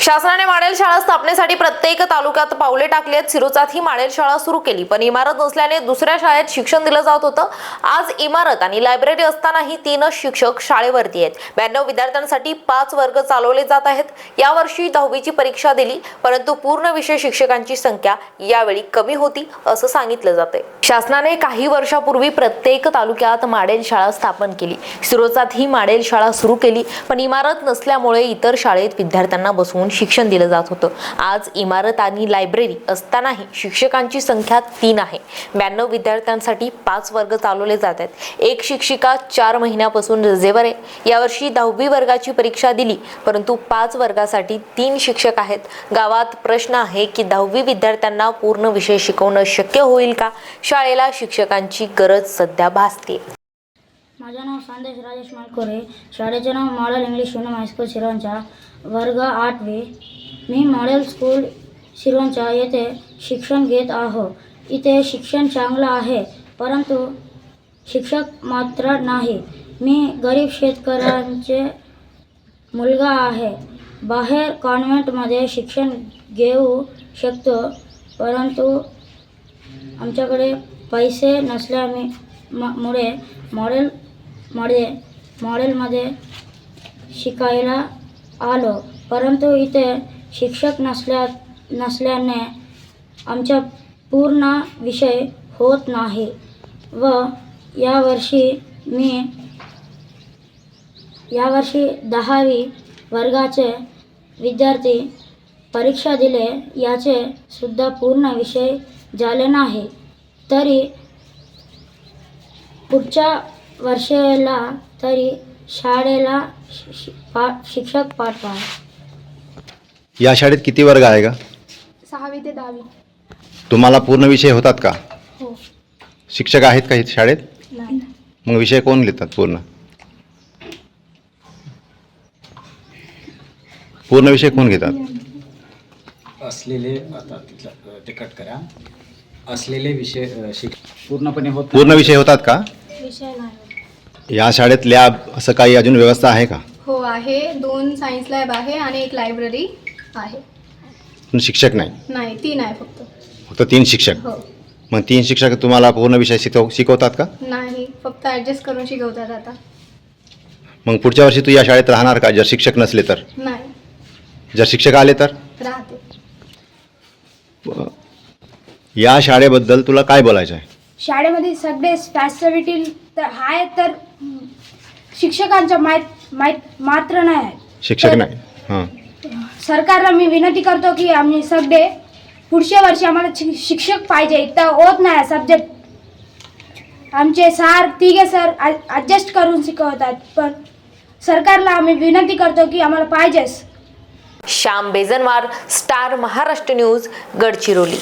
शासनाने माडेल शाळा स्थापनेसाठी प्रत्येक तालुक्यात पावले टाकली आहेत. सिरोचात ही माडेल शाळा सुरू केली पण इमारत नसल्याने दुसऱ्या शाळेत शिक्षण दिलं जात होतं. आज इमारत आणि लायब्ररी असतानाही तीनच शिक्षक शाळेवरती आहेत. ब्याण्णव विद्यार्थ्यांसाठी पाच वर्ग चालवले जात आहेत. यावर्षी दहावीची परीक्षा दिली परंतु पूर्ण विषय शिक्षकांची संख्या यावेळी कमी होती असं सांगितलं जाते शासनाने काही वर्षापूर्वी प्रत्येक तालुक्यात माडेल शाळा स्थापन केली. सिरोचात ही माडेल शाळा सुरू केली पण इमारत नसल्यामुळे इतर शाळेत विद्यार्थ्यांना बसवून शिक्षण दिलं जात होतं. आज इमारत आणि लायब्ररी असतानाही शिक्षकांची संख्या तीन आहे. ब्याण्णव विद्यार्थ्यांसाठी पाच वर्ग चालवले जात आहेत. एक शिक्षिका चार महिन्यापासून रजेवर आहे. यावर्षी दहावी वर्गाची परीक्षा दिली परंतु पाच वर्गासाठी तीन शिक्षक आहेत. गावात प्रश्न आहे की दहावी विद्यार्थ्यांना पूर्ण विषय शिकवणं शक्य होईल का? शाळेला शिक्षकांची गरज सध्या भासते. माझं नाव संदेश राजेश मालकोरे शाळेचे नाव मॉडेल इंग्लिश युनियम हायस्कूल शिरांच्या वर्ग आठवे. मी मॉडेल स्कूल शिरोंचा येथे शिक्षण घेत आहो. इथे शिक्षण चांगलं आहे परंतु शिक्षक मात्र नाही. मी गरीब शेतकऱ्यांचे मुलगा आहे. बाहेर कॉन्व्हेंटमध्ये शिक्षण घेऊ शकतो परंतु आमच्याकडे पैसे नसल्यामुळे मुळे मॉडेल मॉडेलमध्ये शिकायला आलो. परंतु इथे शिक्षक नसल्या नसल्याने आमचा पूर्ण विषय होत नाही व यावर्षी मी यावर्षी दहावी वर्गाचे विद्यार्थी परीक्षा दिले याचे सुद्धा पूर्ण विषय झाले नाही. तरी पुढच्या वर्षाला तरी शाळेला शि- शि- पा शिक्षक पाठवा या शाळेत किती वर्ग आहे का सहावी ते दहावी. तुम्हाला पूर्ण विषय होतात का? हो. शिक्षक आहेत का इथे शाळेत? नाही. मग विषय कोण घेतात पूर्ण? पूर्ण विषय कोण घेतात? असलेले आता तिथलं ते कट करा. असलेले विषय अ, शिक पूर्णपणे होत पूर्ण विषय होतात का? या शाळेत लॅब असं काही अजून व्यवस्था आहे का? हो आहे. दोन सायन्स लॅब आहे आणि एक लायब्ररी आहे. पण शिक्षक नाही? नाही तीन आहे फक्त. फक्त तीन शिक्षक? हो. मग तीन शिक्षक तुम्हाला पूर्ण विषय शिकव शिकवतात का? नाही फक्त ॲडजस्ट करून शिकवतात आता. मग पुढच्या वर्षी तू या शाळेत राहणार का जर शिक्षक नसले तर? नाही. जर शिक्षक आले तर? राहते. या शाळेबद्दल तुला काय बोलायचं आहे शाळेमध्ये सगळे फॅसिलिटी तर आहे तर शिक्षकांच्या माहीत माहीत मात्र नाही आहे शिक्षक तर नाही. हां. सरकारला मी विनंती करतो की आम्ही सगळे पुढच्या वर्षी आम्हाला शि- शिक्षक पाहिजे. इथं होत नाही सब्जेक्ट आमचे सार तिघे सर ॲडजस्ट करून शिकवतात पण सरकारला आम्ही विनंती करतो की आम्हाला पाहिजेच. Shyam Bejanwar star Maharashtra news Gadchiroli.